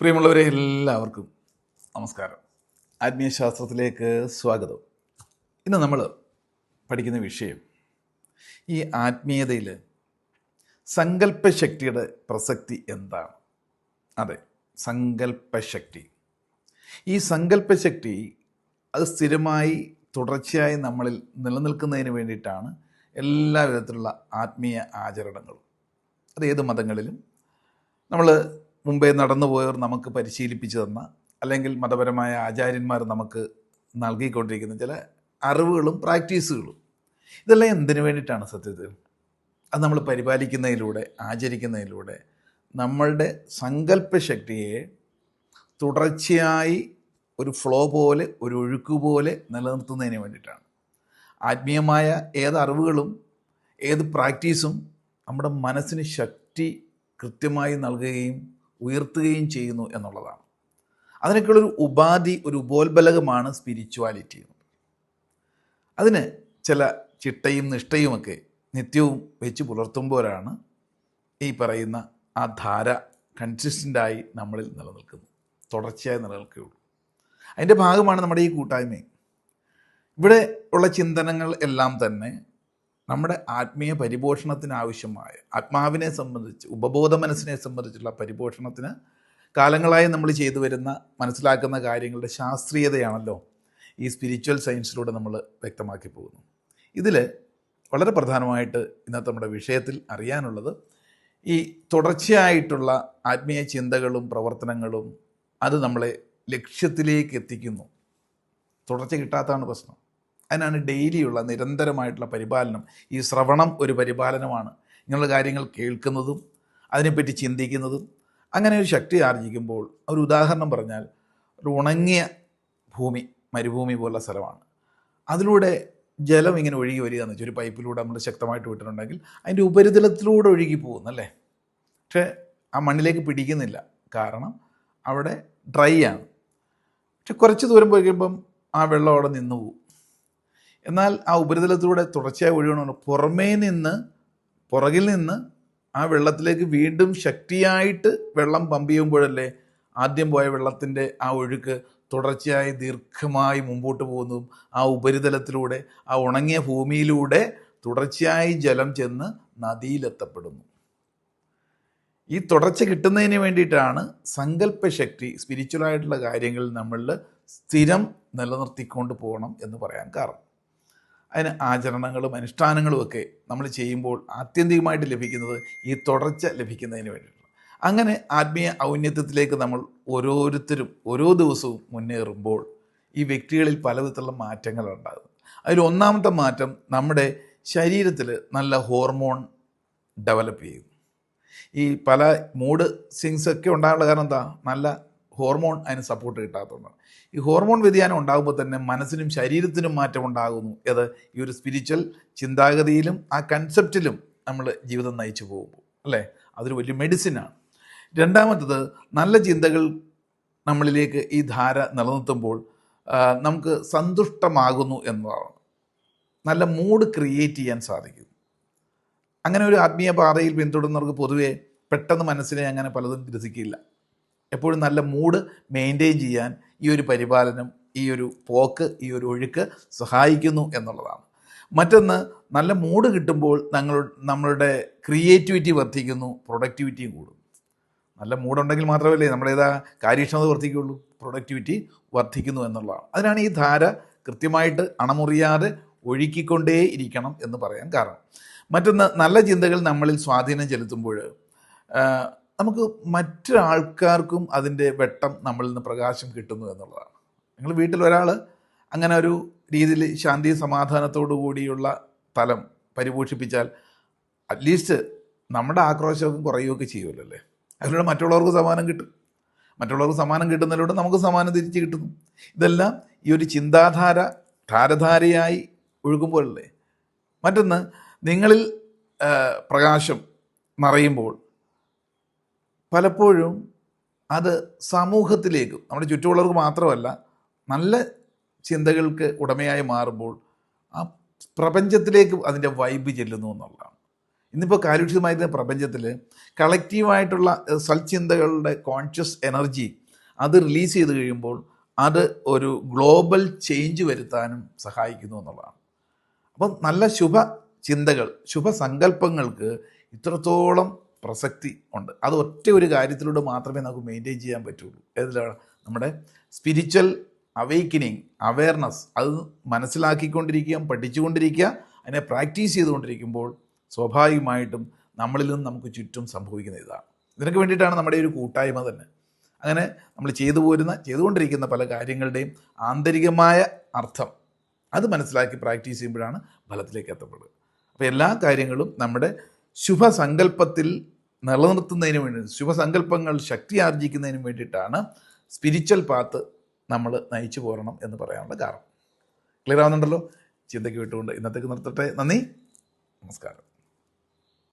പ്രിയമുള്ളവരെ എല്ലാവർക്കും നമസ്കാരം. ആത്മീയശാസ്ത്രത്തിലേക്ക് സ്വാഗതം. ഇന്ന് നമ്മൾ പഠിക്കുന്ന വിഷയം ഈ ആത്മീയതയിൽ സങ്കല്പശക്തിയുടെ പ്രസക്തി എന്താണ്? അതെ സങ്കല്പശക്തി. ഈ സങ്കല്പശക്തി അത് സ്ഥിരമായി തുടർച്ചയായി നമ്മളിൽ നിലനിൽക്കുന്നതിന് വേണ്ടിയിട്ടാണ് എല്ലാ വിധത്തിലുള്ള ആത്മീയ ആചരണങ്ങളും. അത് ഏത് മതങ്ങളിലും നമ്മൾ മുമ്പേ നടന്നു പോയവർ നമുക്ക് പരിശീലിപ്പിച്ചു തന്ന അല്ലെങ്കിൽ മതപരമായ ആചാര്യന്മാർ നമുക്ക് നൽകിക്കൊണ്ടിരിക്കുന്ന ചില അറിവുകളും പ്രാക്ടീസുകളും. ഇതെല്ലാം എന്തിനു വേണ്ടിയിട്ടാണ് സത്യത്തിൽ? അത് നമ്മൾ പരിപാലിക്കുന്നതിലൂടെ ആചരിക്കുന്നതിലൂടെ നമ്മളുടെ സങ്കല്പശക്തിയെ തുടർച്ചയായി ഒരു ഫ്ലോ പോലെ ഒരു ഒഴുക്ക് പോലെ നിലനിർത്തുന്നതിന് വേണ്ടിയിട്ടാണ്. ആത്മീയമായ ഏത് അറിവുകളും ഏത് പ്രാക്ടീസും നമ്മുടെ മനസ്സിന് ശക്തി കൃത്യമായി നൽകുകയും ഉയർത്തുകയും ചെയ്യുന്നു എന്നുള്ളതാണ്. അതിനൊക്കെയുള്ളൊരു ഉപാധി ഒരു ഉപോത്ബലകമാണ് സ്പിരിച്വാലിറ്റി അതിന് ചില ചിട്ടയും നിഷ്ഠയുമൊക്കെ നിത്യവും വെച്ച് പുലർത്തുമ്പോഴാണ് ഈ പറയുന്ന ആ ധാര കൺസിസ്റ്റന്റായി നമ്മളിൽ നിലനിൽക്കുന്നത്. തുടർച്ചയായി നിലനിൽക്കുകയുള്ളൂ. അതിന്റെ ഭാഗമാണ് നമ്മുടെ ഈ കൂട്ടായ്മയും ഇവിടെ ഉള്ള ചിന്തനങ്ങൾ എല്ലാം തന്നെ നമ്മുടെ ആത്മീയ പരിപോഷണത്തിന് ആവശ്യമായ ആത്മാവിനെ സംബന്ധിച്ച് ഉപബോധ മനസ്സിനെ സംബന്ധിച്ചുള്ള പരിപോഷണത്തിന് കാലങ്ങളായി നമ്മൾ ചെയ്തു വരുന്ന മനസ്സിലാക്കുന്ന കാര്യങ്ങളുടെ ശാസ്ത്രീയതയാണല്ലോ ഈ സ്പിരിച്വൽ സയൻസിലൂടെ നമ്മൾ വ്യക്തമാക്കി പോകുന്നു ഇതിൽ വളരെ പ്രധാനമായിട്ട് ഇന്നത്തെ നമ്മുടെ വിഷയത്തിൽ അറിയാനുള്ളത് ഈ തുടർച്ചയായിട്ടുള്ള ആത്മീയ ചിന്തകളും പ്രവർത്തനങ്ങളും അത് നമ്മളെ ലക്ഷ്യത്തിലേക്ക് എത്തിക്കുന്നു. തുടർച്ച കിട്ടാത്തതാണ് പ്രശ്നം. അതിനാണ് ഡെയിലിയുള്ള നിരന്തരമായിട്ടുള്ള പരിപാലനം. ഈ ശ്രവണം ഒരു പരിപാലനമാണ്. ഇങ്ങനെയുള്ള കാര്യങ്ങൾ കേൾക്കുന്നതും അതിനെപ്പറ്റി ചിന്തിക്കുന്നതും അങ്ങനെ ഒരു ശക്തി ആർജിക്കുമ്പോൾ ഒരു ഉദാഹരണം പറഞ്ഞാൽ ഒരു ഉണങ്ങിയ ഭൂമി മരുഭൂമി പോലുള്ള സ്ഥലമാണ്. അതിലൂടെ ജലം ഇങ്ങനെ ഒഴുകി വരിക എന്ന് വെച്ചാൽ ഒരു പൈപ്പിലൂടെ നമ്മൾ ശക്തമായിട്ട് വിട്ടിട്ടുണ്ടെങ്കിൽ അതിന്റെ ഉപരിതലത്തിലൂടെ ഒഴുകി പോകുന്നല്ലേ പക്ഷേ ആ മണ്ണിലേക്ക് പിടിക്കുന്നില്ല. കാരണം അവിടെ ഡ്രൈ ആണ്. പക്ഷെ കുറച്ച് ദൂരം പോയി കഴിയുമ്പം ആ വെള്ളം അവിടെ നിന്ന് പോകും. എന്നാൽ ആ ഉപരിതലത്തിലൂടെ തുടർച്ചയായി ഒഴുകണമെന്ന് പുറമേ നിന്ന് പുറകിൽ നിന്ന് ആ വെള്ളത്തിലേക്ക് വീണ്ടും ശക്തിയായിട്ട് വെള്ളം പമ്പ് ചെയ്യുമ്പോഴല്ലേ ആദ്യം പോയ വെള്ളത്തിന്റെ ആ ഒഴുക്ക് തുടർച്ചയായി ദീർഘമായി മുമ്പോട്ട് പോകുന്നതും ആ ഉപരിതലത്തിലൂടെ ആ ഉണങ്ങിയ ഭൂമിയിലൂടെ തുടർച്ചയായി ജലം ചെന്ന് നദിയിലെത്തപ്പെടുന്നു. ഈ തുടർച്ച കിട്ടുന്നതിന് വേണ്ടിയിട്ടാണ് സങ്കല്പശക്തി സ്പിരിച്വലായിട്ടുള്ള കാര്യങ്ങളിൽ നമ്മളിൽ സ്ഥിരം നിലനിർത്തിക്കൊണ്ട് പോകണം എന്ന് പറയാൻ കാരണം. അതിന് ആചരണങ്ങളും അനുഷ്ഠാനങ്ങളും ഒക്കെ നമ്മൾ ചെയ്യുമ്പോൾ ആത്യന്തികമായിട്ട് ലഭിക്കുന്നത് ഈ തുടർച്ച ലഭിക്കുന്നതിന് വേണ്ടിയിട്ടാണ്. അങ്ങനെ ആത്മീയ ഔന്നത്യത്തിലേക്ക് നമ്മൾ ഓരോരുത്തരും ഓരോ ദിവസവും മുന്നേറുമ്പോൾ ഈ വ്യക്തികളിൽ പലവിധത്തിലുള്ള മാറ്റങ്ങൾ ഉണ്ടാകും. അതിൽ ഒന്നാമത്തെ മാറ്റം നമ്മുടെ ശരീരത്തിൽ നല്ല ഹോർമോൺ ഡെവലപ്പ് ചെയ്യും ഈ പല മൂഡ് സിങ്സ് ഒക്കെ ഉണ്ടാകാനുള്ള കാരണം എന്താ? നല്ല ഹോർമോൺ അതിന് സപ്പോർട്ട് കിട്ടാത്തതുകൊണ്ടാണ്. ഈ ഹോർമോൺ വ്യതിയാനം ഉണ്ടാകുമ്പോൾ തന്നെ മനസ്സിനും ശരീരത്തിനും മാറ്റം ഉണ്ടാകുന്നു. അത് ഈ ഒരു സ്പിരിച്വൽ ചിന്താഗതിയിലും ആ കൺസെപ്റ്റിലും നമ്മൾ ജീവിതം നയിച്ചു പോകുമ്പോൾ. അല്ലേ? അതൊരു വലിയ മെഡിസിനാണ് രണ്ടാമത്തത് നല്ല ചിന്തകൾ നമ്മളിലേക്ക് ഈ ധാര നിലനിർത്തുമ്പോൾ നമുക്ക് സന്തുഷ്ടമാകുന്നു എന്നതാണ്. നല്ല മൂഡ് ക്രിയേറ്റ് ചെയ്യാൻ സാധിക്കും. അങ്ങനെ ഒരു ആത്മീയ പാതയിൽ പൊതുവേ പെട്ടെന്ന് മനസ്സിനെ അങ്ങനെ പലതും ഗ്രസിക്കില്ല. എപ്പോഴും നല്ല മൂഡ് മെയിന്റെയിൻ ചെയ്യാൻ ഈ ഒരു പരിപാലനം ഈ ഒരു പോക്ക് ഈ ഒരു ഒഴുക്ക് സഹായിക്കുന്നു എന്നുള്ളതാണ്. മറ്റൊന്ന് നല്ല മൂഡ് കിട്ടുമ്പോൾ ഞങ്ങൾ നമ്മളുടെ ക്രിയേറ്റിവിറ്റി വർദ്ധിക്കുന്നു പ്രൊഡക്ടിവിറ്റിയും കൂടും. നല്ല മൂഡുണ്ടെങ്കിൽ മാത്രമല്ലേ നമ്മുടേതാ കാര്യക്ഷമത വർദ്ധിക്കുകയുള്ളൂ പ്രൊഡക്ടിവിറ്റി വർദ്ധിക്കുന്നു എന്നുള്ളതാണ്. അതിനാണ് ഈ ധാര കൃത്യമായിട്ട് അണമുറിയാതെ ഒഴുക്കിക്കൊണ്ടേ ഇരിക്കണം എന്ന് പറയാൻ കാരണം. മറ്റൊന്ന് നല്ല ചിന്തകൾ നമ്മളിൽ സ്വാധീനം ചെലുത്തുമ്പോൾ നമുക്ക് മറ്റൊരാൾക്കാർക്കും അതിന്റെ വെട്ടം നമ്മളിൽ നിന്ന് പ്രകാശം കിട്ടുന്നു എന്നുള്ളതാണ്. നിങ്ങൾ വീട്ടിൽ ഒരാൾ അങ്ങനെ ഒരു രീതിയിൽ ശാന്തി സമാധാനത്തോടു കൂടിയുള്ള തലം പരിപോഷിപ്പിച്ചാൽ അറ്റ്ലീസ്റ്റ് നമ്മുടെ ആക്രോശമൊക്കെ കുറയുകയൊക്കെ ചെയ്യുമല്ലോ അല്ലേ അതിലൂടെ മറ്റുള്ളവർക്ക് സമ്മാനം കിട്ടും. മറ്റുള്ളവർക്ക് സമ്മാനം കിട്ടുന്നതിലൂടെ നമുക്ക് സമ്മാനം തിരിച്ച് കിട്ടുന്നു. ഇതെല്ലാം ഈ ഒരു ചിന്താധാര ധാരധാരയായി ഒഴുകുമ്പോഴല്ലേ? മറ്റൊന്ന് നിങ്ങളിൽ പ്രകാശം നിറയുമ്പോൾ പലപ്പോഴും അത് സമൂഹത്തിലേക്കും നമ്മുടെ ചുറ്റുമുള്ളവർക്ക് മാത്രമല്ല നല്ല ചിന്തകൾക്ക് ഉടമയായി മാറുമ്പോൾ ആ പ്രപഞ്ചത്തിലേക്ക് അതിന്റെ വൈബ് ചെല്ലുന്നു എന്നുള്ളതാണ്. ഇന്നിപ്പോൾ കാലുഷിതമായിരുന്ന പ്രപഞ്ചത്തിൽ കളക്റ്റീവായിട്ടുള്ള സൽചിന്തകളുടെ കോൺഷ്യസ് എനർജി അത് റിലീസ് ചെയ്ത് കഴിയുമ്പോൾ അത് ഒരു ഗ്ലോബൽ ചേഞ്ച് വരുത്താനും സഹായിക്കുന്നു എന്നുള്ളതാണ്. അപ്പം നല്ല ശുഭ ചിന്തകൾ ശുഭസങ്കല്പങ്ങൾക്ക് ഇത്രത്തോളം പ്രസക്തി ഉണ്ട്. അത് ഒറ്റ ഒരു കാര്യത്തിലൂടെ മാത്രമേ നമുക്ക് മെയിന്റെയിൻ ചെയ്യാൻ പറ്റുള്ളൂ. ഏതിലാണ്? നമ്മുടെ സ്പിരിച്വൽ അവേക്കനിങ് അവയർനെസ് അത് മനസ്സിലാക്കിക്കൊണ്ടിരിക്കുക പഠിച്ചുകൊണ്ടിരിക്കുക അതിനെ പ്രാക്ടീസ് ചെയ്തുകൊണ്ടിരിക്കുമ്പോൾ സ്വാഭാവികമായിട്ടും നമ്മളിൽ നിന്ന് നമുക്ക് ചുറ്റും സംഭവിക്കുന്ന ഇതാണ്. ഇതിനൊക്കെ വേണ്ടിയിട്ടാണ് നമ്മുടെ ഒരു കൂട്ടായ്മ തന്നെ. അങ്ങനെ നമ്മൾ ചെയ്തു പോരുന്ന ചെയ്തുകൊണ്ടിരിക്കുന്ന പല കാര്യങ്ങളുടെയും ആന്തരികമായ അർത്ഥം അത് മനസ്സിലാക്കി പ്രാക്ടീസ് ചെയ്യുമ്പോഴാണ് ഫലത്തിലേക്ക് എത്തപ്പെടുക. അപ്പോൾ എല്ലാ കാര്യങ്ങളും നമ്മുടെ ശുഭസങ്കല്പത്തിൽ നിലനിർത്തുന്നതിന് വേണ്ടി ശുഭസങ്കല്പങ്ങൾ ശക്തി ആർജിക്കുന്നതിന് വേണ്ടിയിട്ടാണ് സ്പിരിച്വൽ പാത്ത് നമ്മൾ നയിച്ചു പോരണം എന്ന് പറയാനുള്ള കാരണം. ക്ലിയർ ആവുന്നുണ്ടല്ലോ? ചിന്തയ്ക്ക് വിട്ടുകൊണ്ട് ഇന്നത്തേക്ക് നിർത്തട്ടെ. നന്ദി. നമസ്കാരം.